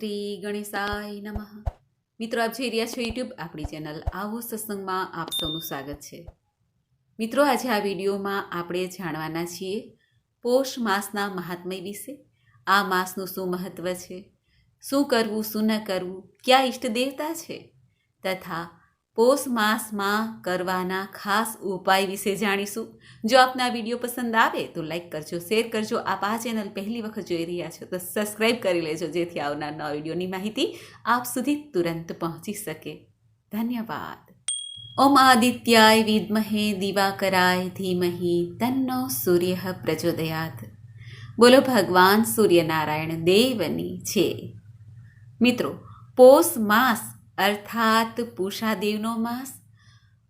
શ્રી ગણેશાય નમઃ. મિત્રો, આપ જોઈ રહ્યા છો યુટ્યુબ આપણી ચેનલ આવો સત્સંગમાં આપ સૌનું સ્વાગત છે. મિત્રો, આજે આ વિડીયોમાં આપણે જાણવાના છીએ પોષ માસના મહાત્મય વિશે. આ માસનું શું મહત્ત્વ છે? શું કરવું, શું ન કરવું? ક્યાં ઈષ્ટ દેવતા છે? તથા પોષ માસમાં કરવાના ખાસ ઉપાય વિશે જાણીશું. જો આપને વીડિયો પસંદ આવે તો લાઈક કરજો, શેર કરજો. આપ આ ચેનલ પહેલી વખત જોઈ રહ્યા છો તો સબસ્ક્રાઈબ કરી લેજો, જેથી આવનાર નવા વિડીયોની માહિતી આપ સુધી તુરંત પહોંચી શકે. ધન્યવાદ. ઓમ આદિત્યાય વિદ્મહે દિવાકરાય ધીમહિ તન્નો સૂર્ય પ્રચોદયાત. બોલો ભગવાન સૂર્યનારાયણ દેવની છે. મિત્રો પોષ માસ અર્થાત પૂષાદેવનો માસ.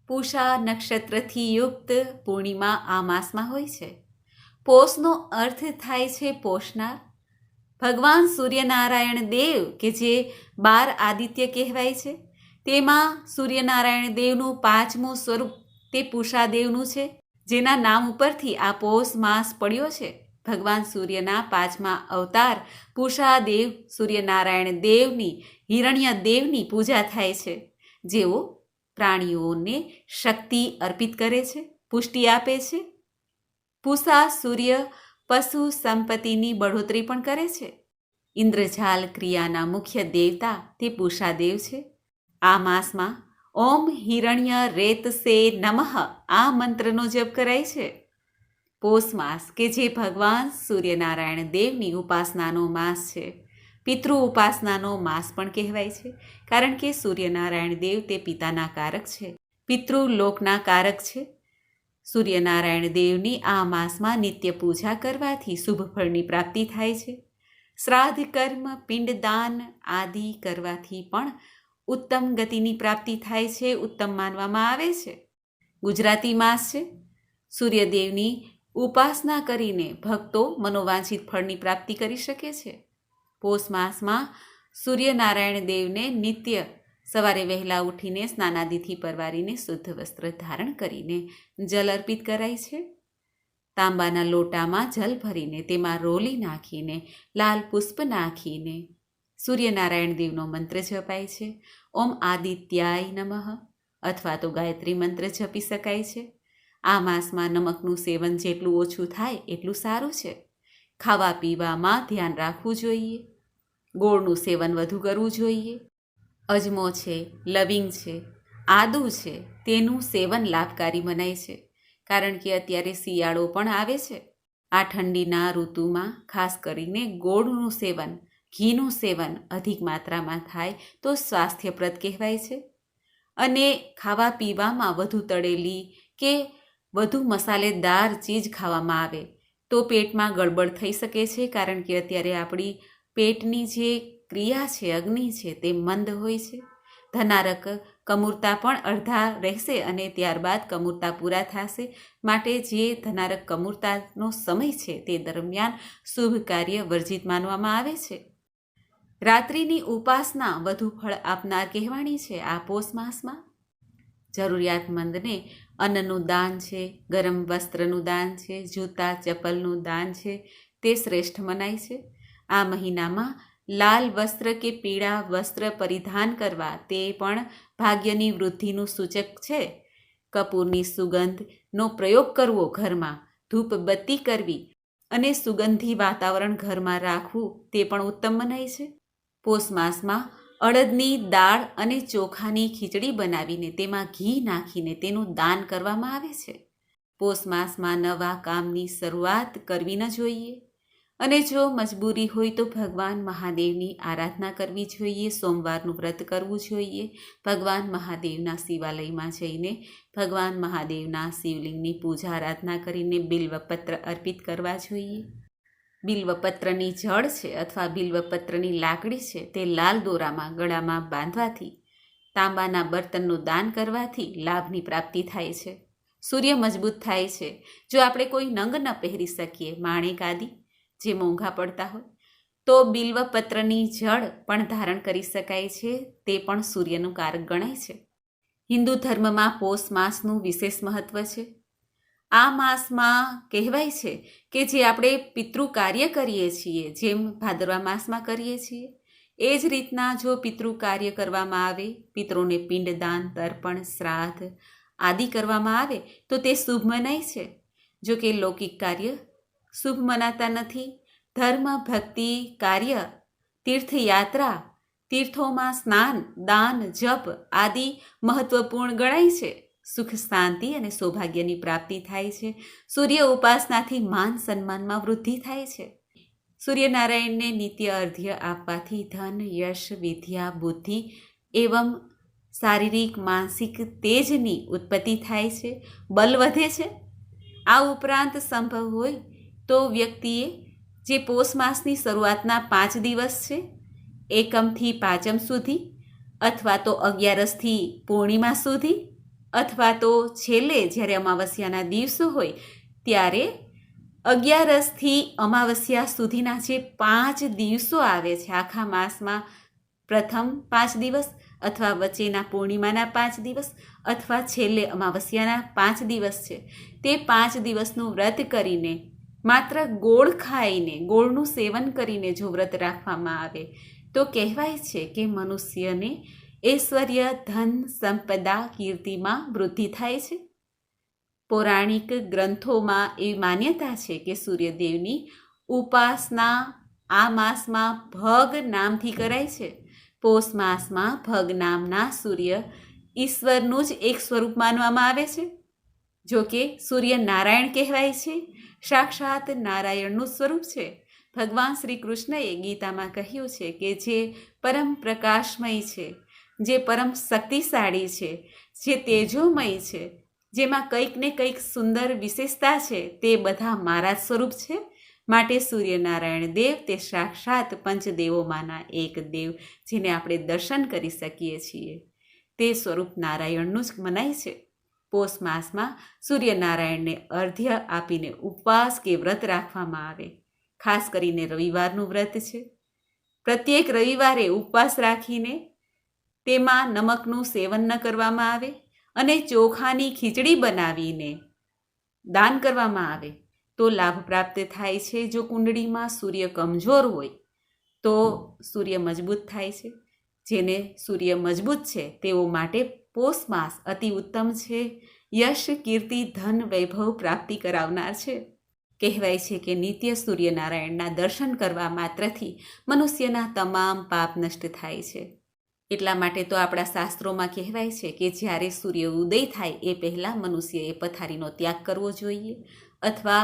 પૂષા નક્ષત્રથી યુક્ત પૂર્ણિમા આ માસમાં હોય છે. પોષનો અર્થ થાય છે પોષનાર. ભગવાન સૂર્યનારાયણ દેવ, કે જે બાર આદિત્ય કહેવાય છે, તેમાં સૂર્યનારાયણ દેવનું પાંચમું સ્વરૂપ તે પૂષાદેવનું છે, જેના નામ ઉપરથી આ પોષ માસ પડ્યો છે. ભગવાન સૂર્યના પાંચમા અવતાર પૂષાદેવ સૂર્યનારાયણ દેવની, હિરણ્ય દેવની પૂજા થાય છે. જેઓ પ્રાણીઓને શક્તિ અર્પિત કરે છે, પુષ્ટિ આપે છે. પૂષા સૂર્ય પશુ સંપત્તિની બઢોતરી પણ કરે છે. ઇન્દ્રજાલ ક્રિયાના મુખ્ય દેવતા તે પૂષાદેવ છે. આ માસમાં ઓમ હિરણ્ય રેત સે નમઃ આ મંત્રનો જપ કરાય છે. પોષ માસ કે જે ભગવાન સૂર્યનારાયણ દેવની ઉપાસનાનો માસ છે. પિતૃ ઉપાસનાનો માસ પણ કહેવાય છે, કારણ કે સૂર્યનારાયણ દેવ તે પિતાના કારક છે. પિતૃ લોકના કારક છે. સૂર્યનારાયણ દેવની આ માસમાં નિત્ય પૂજા કરવાથી શુભ ફળની પ્રાપ્તિ થાય છે. શ્રાદ્ધ, કર્મ પિંડદાન આદિ કરવાથી પણ ઉત્તમ ગતિની પ્રાપ્તિ થાય છે, ઉત્તમ માનવામાં આવે છે. ગુજરાતી માસ છે. સૂર્યદેવની ઉપાસના કરીને ભક્તો મનોવાંછિત ફળની પ્રાપ્તિ કરી શકે છે. પોષ માસમાં સૂર્યનારાયણ દેવને નિત્ય સવારે વહેલા ઉઠીને સ્નાનાદિથી પરવારીને શુદ્ધ વસ્ત્ર ધારણ કરીને જલ અર્પિત કરાય છે. તાંબાના લોટામાં જલ ભરીને તેમાં રોલી નાખીને, લાલ પુષ્પ નાખીને સૂર્યનારાયણ દેવનો મંત્ર જપાય છે. ઓમ આદિત્યાય નમઃ અથવા તો ગાયત્રી મંત્ર જપી શકાય છે. આ માસમાં નમકનું સેવન જેટલું ઓછું થાય એટલું સારું છે. ખાવા પીવામાં ધ્યાન રાખવું જોઈએ. ગોળનું સેવન વધુ કરવું જોઈએ. અજમો છે, લવિંગ છે, આદુ છે, તેનું સેવન લાભકારી મનાય છે. કારણ કે અત્યારે શિયાળો પણ આવે છે. આ ઠંડીના ઋતુમાં ખાસ કરીને ગોળનું સેવન, ઘીનું સેવન અધિક માત્રામાં થાય તો સ્વાસ્થ્યપ્રદ કહેવાય છે. અને ખાવા પીવામાં વધુ તળેલી કે વધુ મસાલેદાર ચીજ ખાવામાં આવે, તો પેટમાં ગડબડ થઈ શકે છે, કારણ કે અત્યારે આપણી પેટની જે ક્રિયા છે, અગ્નિ છે, તે મંદ હોય છે. ધનારક કમૂરતા પણ અડધા રહેશે અને ત્યારબાદ કમૂરતા પૂરા થશે. માટે જે ધનારક કમૂરતાનો સમય છે, તે દરમિયાન શુભ કાર્ય વર્જિત માનવામાં આવે છે. રાત્રિની ઉપાસના વધુ ફળ આપનાર કહેવાણી છે, આ પોષ માસમાં. જરૂરિયાતમંદને અન્નનું દાન છે, ગરમ વસ્ત્રનું દાન છે, જૂતા, ચપ્પલનું દાન છે, તે શ્રેષ્ઠ મનાય છે. આ મહિનામાં લાલ વસ્ત્ર કે પીળા વસ્ત્ર પરિધાન કરવા તે પણ ભાગ્યની વૃદ્ધિનું સૂચક છે. કપૂરની સુગંધનો પ્રયોગ કરવો ઘરમાં, ધૂપ બત્તી કરવી અને સુગંધી વાતાવરણ ઘરમાં રાખવું તે પણ ઉત્તમ મનાય છે. પોષ માસમાં અડદની દાળ અને ચોખાની ખીચડી બનાવીને તેમાં ઘી નાખીને તેનું દાન કરવામાં આવે છે. પોષ માસમાં નવા કામની શરૂઆત કરવી ન જોઈએ. અને જો મજબૂરી હોય તો ભગવાન મહાદેવની આરાધના કરવી જોઈએ, સોમવારનું વ્રત કરવું જોઈએ. ભગવાન મહાદેવના શિવાલયમાં જઈને ભગવાન મહાદેવના શિવલિંગની પૂજા આરાધના કરીને બિલ્વપત્ર અર્પિત કરવા જોઈએ. બિલ્વપત્રની જળ છે અથવા બિલ્વપત્રની લાકડી છે તે લાલ દોરામાં ગળામાં બાંધવાથી, તાંબાના બર્તનનું દાન કરવાથી લાભની પ્રાપ્તિ થાય છે. સૂર્ય મજબૂત થાય છે. જો આપણે કોઈ નંગ ન પહેરી શકીએ માણેક આદિ, જે મોંઘા પડતા હોય, તો બિલ્વપત્રની જળ પણ ધારણ કરી શકાય છે, તે પણ સૂર્યનું કારક ગણાય છે. હિન્દુ ધર્મમાં પોષ માસનું વિશેષ મહત્વ છે. આ માસમાં કહેવાય છે કે જે આપણે પિતૃ કાર્ય કરીએ છીએ, જેમ ભાદરવા માસમાં કરીએ છીએ, એ જ રીતના જો પિતૃ કાર્ય કરવામાં આવે, પિતૃને પિંડદાન, તર્પણ, શ્રાદ્ધ આદિ કરવામાં આવે, તો તે શુભ મનાય છે. જો કે લૌકિક કાર્ય શુભ મનાતા નથી. ધર્મ, ભક્તિ, કાર્ય, તીર્થયાત્રા, તીર્થોમાં સ્નાન, દાન, જપ આદિ મહત્વપૂર્ણ ગણાય છે. સુખ, શાંતિ અને સૌભાગ્યની પ્રાપ્તિ થાય છે. સૂર્ય ઉપાસનાથી માન સન્માનમાં વૃદ્ધિ થાય છે. સૂર્યનારાયણને નિત્ય અર્ધ્ય આપવાથી ધન, યશ, વિદ્યા, બુદ્ધિ એવમ શારીરિક, માનસિક તેજની ઉત્પત્તિ થાય છે. બલ વધે છે. આ ઉપરાંત સંભવ હોય તો વ્યક્તિએ જે પોષ માસની શરૂઆતના પાંચ દિવસ છે, એકમથી પાંચમ સુધી અથવા તો અગિયારસથી પૂર્ણિમા સુધી અથવા તો છેલ્લે જ્યારે અમાવસ્યાના દિવસો હોય, ત્યારે અગિયારસથી અમાવસ્યા સુધીના જે પાંચ દિવસો આવે છે, આખા માસમાં પ્રથમ પાંચ દિવસ અથવા વચ્ચેના પૂર્ણિમાના પાંચ દિવસ અથવા છેલ્લે અમાવસ્યાના પાંચ દિવસ છે. તે પાંચ દિવસનું વ્રત કરીને, માત્ર ગોળ ખાઈને, ગોળનું સેવન કરીને જો વ્રત રાખવામાં આવે, તો કહેવાય છે કે મનુષ્યને ઐશ્વર્ય, ધન, સંપદા, કીર્તિમાં વૃદ્ધિ થાય છે. પૌરાણિક ગ્રંથોમાં એવી માન્યતા છે કે સૂર્યદેવની ઉપાસના આ માસમાં ભગ નામથી કરાય છે. પોષ માસમાં ભગ નામના સૂર્ય ઈશ્વરનું જ એક સ્વરૂપ માનવામાં આવે છે. જો કે સૂર્ય નારાયણ કહેવાય છે. સાક્ષાત નારાયણનું સ્વરૂપ છે. ભગવાન શ્રી કૃષ્ણએ ગીતામાં કહ્યું છે કે જે પરમ પ્રકાશમય છે. જે પરમ શક્તિશાળી છે, જે તેજોમય છે, જેમાં કંઈક ને કંઈક સુંદર વિશેષતા છે, તે બધા મારા સ્વરૂપ છે. માટે સૂર્યનારાયણ દેવ તે સાક્ષાત પંચદેવોમાંના એક દેવ, જેને આપણે દર્શન કરી શકીએ છીએ. તે સ્વરૂપ નારાયણનું જ મનાય છે. પોષ માસમાં સૂર્યનારાયણને અર્ધ્ય આપીને ઉપવાસ કે વ્રત રાખવામાં આવે. ખાસ કરીને રવિવારનું વ્રત છે. પ્રત્યેક રવિવારે ઉપવાસ રાખીને તેમાં નમકનું સેવન ન કરવામાં આવે અને ચોખાની ખીચડી બનાવીને દાન કરવામાં આવે તો લાભ પ્રાપ્ત થાય છે. જો કુંડળીમાં સૂર્ય કમજોર હોય તો સૂર્ય મજબૂત થાય છે. જેને સૂર્ય મજબૂત છે તેઓ માટે પોષ માસ અતિ ઉત્તમ છે. યશ, કીર્તિ, ધન, વૈભવ પ્રાપ્તિ કરાવનાર છે. કહેવાય છે કે નિત્ય સૂર્યનારાયણના દર્શન કરવા માત્રથી મનુષ્યના તમામ પાપ નષ્ટ થાય છે. એટલા માટે તો આપણા શાસ્ત્રોમાં કહેવાય છે કે જ્યારે સૂર્ય ઉદય થાય એ પહેલાં મનુષ્યએ પથારીનો ત્યાગ કરવો જોઈએ અથવા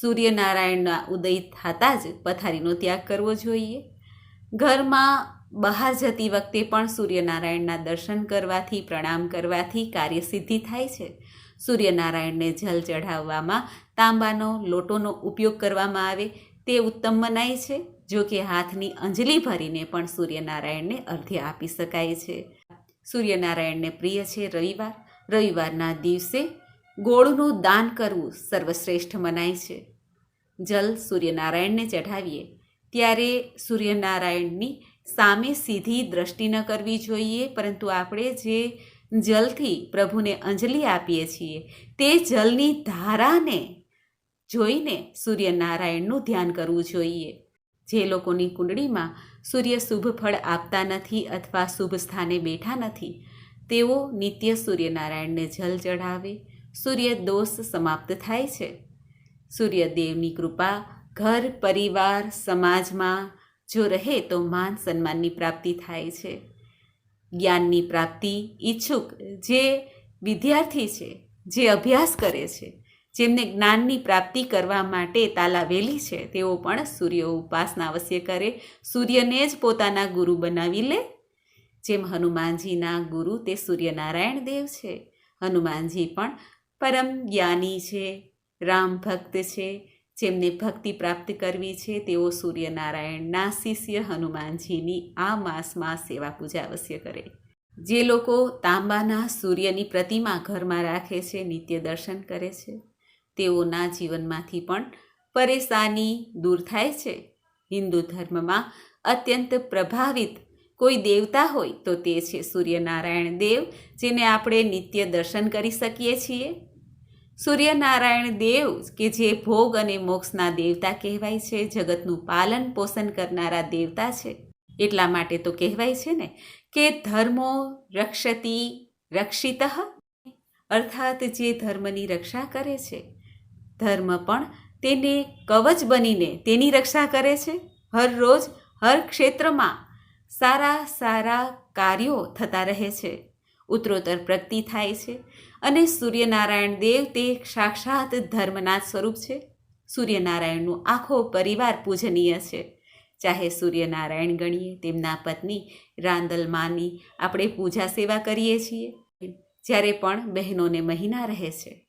સૂર્યનારાયણના ઉદય થતાં જ પથારીનો ત્યાગ કરવો જોઈએ. ઘરમાં બહાર જતી વખતે પણ સૂર્યનારાયણના દર્શન કરવાથી, પ્રણામ કરવાથી કાર્યસિદ્ધિ થાય છે. સૂર્યનારાયણને જલ ચઢાવવામાં તાંબાનો, લોટોનો ઉપયોગ કરવામાં આવે તે ઉત્તમ મનાય છે. જો કે હાથની અંજલિ ભરીને પણ સૂર્યનારાયણને અર્ધ્ય આપી શકાય છે. સૂર્યનારાયણને પ્રિય છે રવિવાર. રવિવારના દિવસે ગોળનું દાન કરવું સર્વશ્રેષ્ઠ મનાય છે. જલ સૂર્યનારાયણને ચઢાવીએ, ત્યારે સૂર્યનારાયણની સામે સીધી દ્રષ્ટિ ન કરવી જોઈએ, પરંતુ આપણે જે જલથી પ્રભુને અંજલિ આપીએ છીએ, તે જલની ધારાને જોઈને સૂર્યનારાયણનું ધ્યાન કરવું જોઈએ. જે લોકોની કુંડળીમાં સૂર્ય શુભ ફળ આપતા નથી અથવા શુભ સ્થાને બેઠા નથી, તેઓ નિત્ય સૂર્યનારાયણને જલ ચઢાવે, સૂર્ય દોષ સમાપ્ત થાય છે. સૂર્યદેવની કૃપા ઘર, પરિવાર, સમાજમાં જો રહે તો માન સન્માનની પ્રાપ્તિ થાય છે. જ્ઞાનની પ્રાપ્તિ ઈચ્છુક જે વિદ્યાર્થી છે, જે અભ્યાસ કરે છે જેમને જ્ઞાનની પ્રાપ્તિ કરવા માટે તાલાવેલી છે, તેઓ પણ સૂર્ય ઉપાસના અવશ્ય કરે. સૂર્યને જ પોતાના ગુરુ બનાવી લે. જેમ હનુમાનજીના ગુરુ, તે સૂર્યનારાયણ દેવ છે. હનુમાનજી પણ પરમ જ્ઞાની છે, રામ ભક્ત છે. જેમને ભક્તિ પ્રાપ્ત કરવી છે, તેઓ સૂર્યનારાયણના શિષ્ય હનુમાનજીની આ માસમાં સેવા પૂજા અવશ્ય કરે. જે લોકો તાંબાના સૂર્યની પ્રતિમા ઘરમાં રાખે છે, નિત્ય દર્શન કરે છે. તેઓના જીવનમાંથી પણ પરેશાની દૂર થાય છે. હિન્દુ ધર્મમાં અત્યંત પ્રભાવિત કોઈ દેવતા હોય તો તે છે સૂર્યનારાયણ દેવ, જેને આપણે નિત્ય દર્શન કરી શકીએ છીએ. સૂર્યનારાયણ દેવ કે જે ભોગ અને મોક્ષના દેવતા કહેવાય છે, જગતનું પાલન પોષણ કરનારા દેવતા છે. એટલા માટે તો કહેવાય છે ને કે ધર્મો રક્ષતી રક્ષિત, અર્થાત જે ધર્મની રક્ષા કરે છે. ધર્મ પણ તેને કવચ બનીને તેની રક્ષા કરે છે. હરરોજ હર ક્ષેત્રમાં સારા સારા કાર્યો થતા રહે છે. ઉત્તરોત્તર પ્રગતિ થાય છે અને સૂર્યનારાયણ દેવ તે સાક્ષાત ધર્મના સ્વરૂપ છે. સૂર્યનારાયણનું આખો પરિવાર પૂજનીય છે. ચાહે સૂર્યનારાયણ ગણીએ, તેમના પત્ની રાંદલમાની આપણે પૂજા સેવા કરીએ છીએ. જ્યારે પણ બહેનોને મહિના રહે છે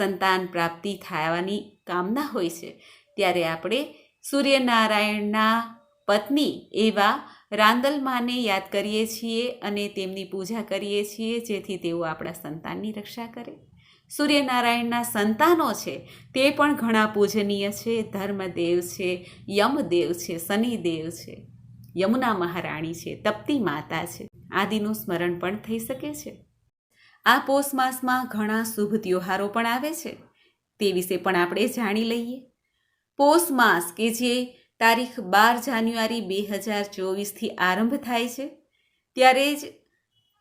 સંતાન પ્રાપ્તિ થવાની કામના હોય છે. ત્યારે આપણે સૂર્યનારાયણના પત્ની એવા રાંદલમાને યાદ કરીએ છીએ અને તેમની પૂજા કરીએ છીએ, જેથી તેઓ આપણા સંતાનની રક્ષા કરે. સૂર્યનારાયણના સંતાનો છે, તે પણ ઘણા પૂજનીય છે. ધર્મદેવ છે, યમદેવ છે, શનિદેવ છે, યમુના મહારાણી છે, તપ્તી માતા છે. આદિનું સ્મરણ પણ થઈ શકે છે. આ પોષ માસમાં ઘણા શુભ ત્યોહારો પણ આવે છે. તે વિશે પણ આપણે જાણી લઈએ. પોષ માસ કે જે તારીખ બાર જાન્યુઆરી બે હજાર ચોવીસથી આરંભ થાય છે, ત્યારે જ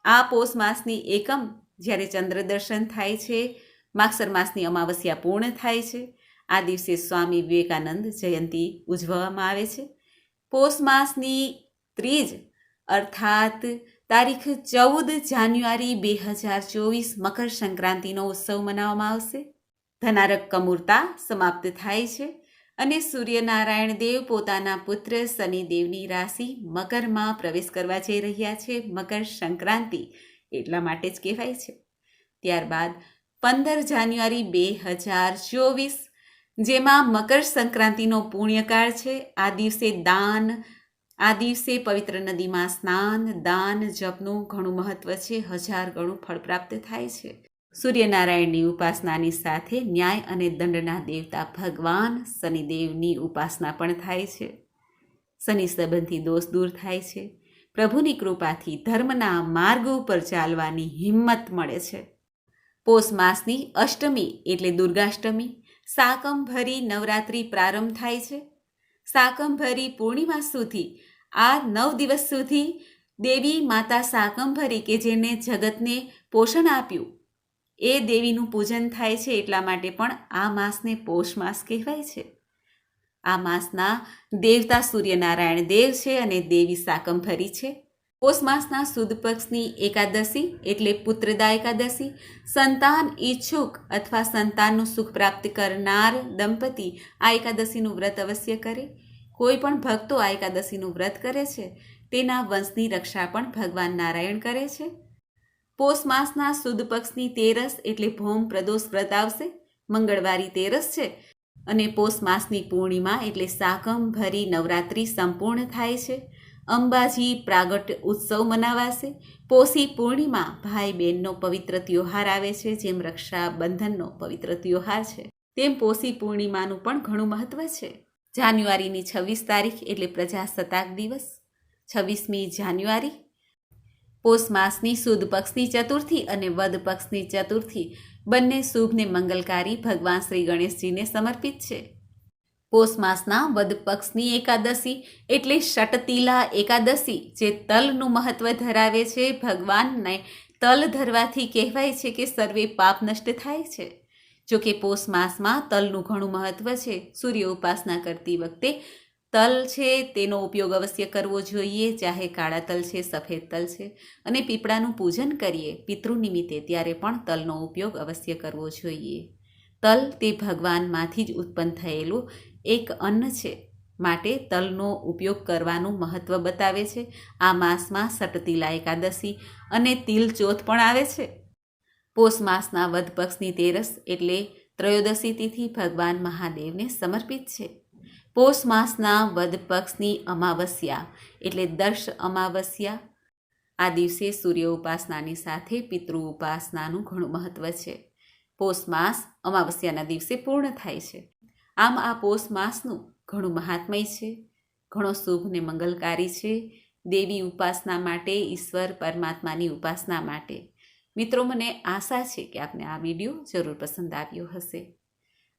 આ પોષ માસની એકમ જ્યારે ચંદ્ર દર્શન થાય છે, માગસર માસની અમાવસ્યા પૂર્ણ થાય છે, આ દિવસે સ્વામી વિવેકાનંદ જયંતી ઉજવવામાં આવે છે. પોષ માસની ત્રીજ અર્થાત તારીખ ચૌદ જાન્યુઆરી બે હજાર ચોવીસ મકર સંક્રાંતિનો ઉત્સવ મનાવવામાં આવશે. ધનારક કમૂરતા સમાપ્ત થાય છે અને સૂર્યનારાયણ દેવ પોતાના પુત્ર શનિદેવની રાશિ મકરમાં પ્રવેશ કરવા જઈ રહ્યા છે મકર સંક્રાંતિ, એટલા માટે જ કહેવાય છે. ત્યારબાદ પંદર જાન્યુઆરી બે હજાર ચોવીસ, જેમાં મકર સંક્રાંતિનો પુણ્યકાળ છે. આ દિવસે દાન આ દિવસે પવિત્ર નદીમાં સ્નાન, દાન, જપનું ઘણું મહત્વ છે. હજાર ગણું ફળ પ્રાપ્ત થાય છે. સૂર્યનારાયણની ઉપાસનાની સાથે ન્યાય અને દંડના દેવતા ભગવાન શનિદેવની ઉપાસના પણ થાય છે. શનિ સંબંધી દોષ દૂર થાય છે. પ્રભુની કૃપાથી ધર્મના માર્ગ ઉપર ચાલવાની હિંમત મળે છે. પોષ માસની અષ્ટમી એટલે દુર્ગાષ્ટમી, સાકંભરી નવરાત્રિ પ્રારંભ થાય છે. સાકંભરી પૂર્ણિમા સુધી આ નવ દિવસ સુધી દેવી માતા સાકંભરી કે જેને જગતને પોષણ આપ્યું, એ દેવીનું પૂજન થાય છે એટલા માટે પણ આ માસને પોષ માસ કહેવાય છે. આ માસના દેવતા સૂર્યનારાયણ દેવ છે અને દેવી સાકંભરી છે. પોષ માસના સુદ પક્ષની એકાદશી એટલે પુત્રદા એકાદશી, સંતાન ઈચ્છુક અથવા સંતાનનું સુખ પ્રાપ્ત કરનાર દંપતી આ એકાદશીનું વ્રત અવશ્ય કરે. કોઈ પણ ભક્તો આ એકાદશીનું વ્રત કરે છે, તેના વંશની રક્ષા પણ ભગવાન નારાયણ કરે છે. પોષ માસના સુદ પક્ષની તેરસ એટલે ભૌમ પ્રદોષ વ્રત આવશે, મંગળવારી તેરસ છે અને પોષ માસની પૂર્ણિમા એટલે સાકમ ભરી નવરાત્રિ સંપૂર્ણ થાય છે. અંબાજી પ્રાગટ્ય ઉત્સવ મનાવાશે. પોષી પૂર્ણિમા ભાઈ બહેનનો પવિત્ર ત્યોહાર આવે છે, જેમ રક્ષાબંધનનો પવિત્ર ત્યોહાર છે. તેમ પોષી પૂર્ણિમાનું પણ ઘણું મહત્વ છે. જાન્યુઆરીની છવ્વીસ તારીખ એટલે પ્રજાસત્તાક દિવસ. છવ્વીસમી જાન્યુઆરી, પોષ માસની સુદ પક્ષની ચતુર્થી અને વદ પક્ષની ચતુર્થી. બંને શુભને મંગલકારી ભગવાન શ્રી ગણેશજીને સમર્પિત છે. પોષ માસના વદ પક્ષની એકાદશી એટલે ષટતિલા એકાદશી, જે તલનું મહત્વ ધરાવે છે ભગવાનને. તલ ધરવાથી કહેવાય છે કે સર્વે પાપ નષ્ટ થાય છે. જો કે પોષ માસમાં તલનું ઘણું મહત્વ છે. સૂર્ય ઉપાસના કરતી વખતે તલ છે તેનો ઉપયોગ અવશ્ય કરવો જોઈએ. ચાહે કાળા તલ છે, સફેદ તલ છે. અને પીપળાનું પૂજન કરીએ. પિતૃ નિમિત્તે ત્યારે પણ તલનો ઉપયોગ અવશ્ય કરવો જોઈએ. તલ તે ભગવાનમાંથી જ ઉત્પન્ન થયેલું એક અન્ન છે. માટે તલનો ઉપયોગ કરવાનું મહત્ત્વ બતાવે છે. આ માસમાં સટતિલા એકાદશી અને તિલ ચોથ પણ આવે છે. પોષ માસના વધ પક્ષની તેરસ એટલે ત્રયોદશી તિથિ ભગવાન મહાદેવને સમર્પિત છે. પોષ માસના વધ પક્ષની અમાવસ્યા એટલે દર્શ અમાવસ્યા. આ દિવસે સૂર્ય ઉપાસનાની સાથે પિતૃ ઉપાસનાનું ઘણું મહત્વ છે. પોષ માસ અમાવસ્યાના દિવસે પૂર્ણ થાય છે. આમ આ પોષ માસનું ઘણું મહાત્મય છે. ઘણો શુભ ને મંગલકારી છે. દેવી ઉપાસના માટે, ઈશ્વર પરમાત્માની ઉપાસના માટે. મિત્રો, મને આશા છે કે આપને આ વીડિયો જરૂર પસંદ આવ્યો હશે.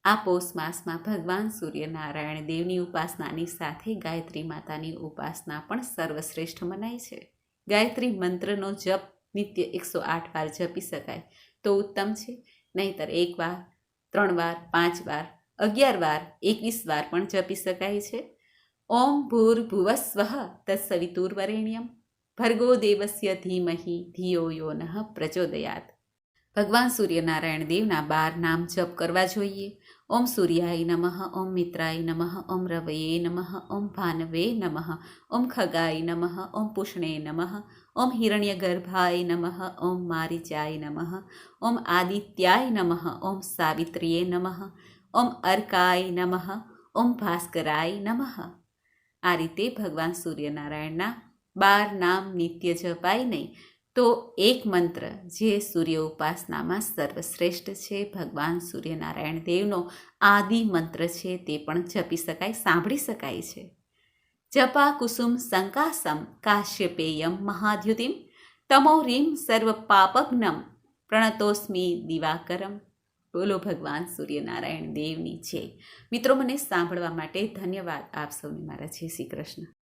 આ પોષ માસમાં ભગવાન સૂર્યનારાયણ દેવની ઉપાસનાની સાથે ગાયત્રી માતાની ઉપાસના પણ સર્વશ્રેષ્ઠ મનાય છે. ગાયત્રી મંત્રનો જપ નિત્ય એકસો આઠ વાર જપી શકાય તો ઉત્તમ છે. નહીંતર એક વાર, ત્રણ વાર, પાંચ વાર, અગિયાર વાર, એકવીસ વાર પણ જપી શકાય છે. ઓમ ભૂર્ભુવસ્વઃ તત્સવિતુર્વરેણ્યમ ભર્ગો દેવસ્ય ધીમહિ ધિયો યો નઃ પ્રચોદયાત ભગવાન સૂર્યનારાયણ દેવના બાર નામ જપ કરવા જોઈએ ઓમ સૂર્યાય નમઃ ઓમ મિત્રાય નમઃ ઓમ રવયે નમઃ ઓમ ભાનવે નમઃ ઓમ ખગાય નમઃ ઓમ પુષ્ણે નમઃ ઓમ હિરણ્યગર્ભાય નમઃ ઓમ મારિચાય નમઃ ઓમ આદિત્યાય નમઃ ઓમ સાવિત્રીએ નમઃ ઓમ અર્કાય નમઃ ઓમ ભાસ્કરાય નમઃ આ રીતે ભગવાન સૂર્યનારાયણના બાર નામ નિત્ય જપાય નહીં. તો એક મંત્ર જે સૂર્ય ઉપાસનામાં સર્વશ્રેષ્ઠ છે, ભગવાન સૂર્યનારાયણ દેવનો આદિ મંત્ર છે, તે પણ જપી શકાય, સાંભળી શકાય છે. જપા કુસુમ સંકાસમ કાશ્યપેયમ મહાદ્યુતિમ તમોરીમ સર્વ પાપગ્નમ પ્રણતોસ્મી દિવાકરમ. બોલો ભગવાન સૂર્યનારાયણ દેવની છે મિત્રો, મને સાંભળવા માટે ધન્યવાદ. આપ સૌને મારા જય શ્રી કૃષ્ણ.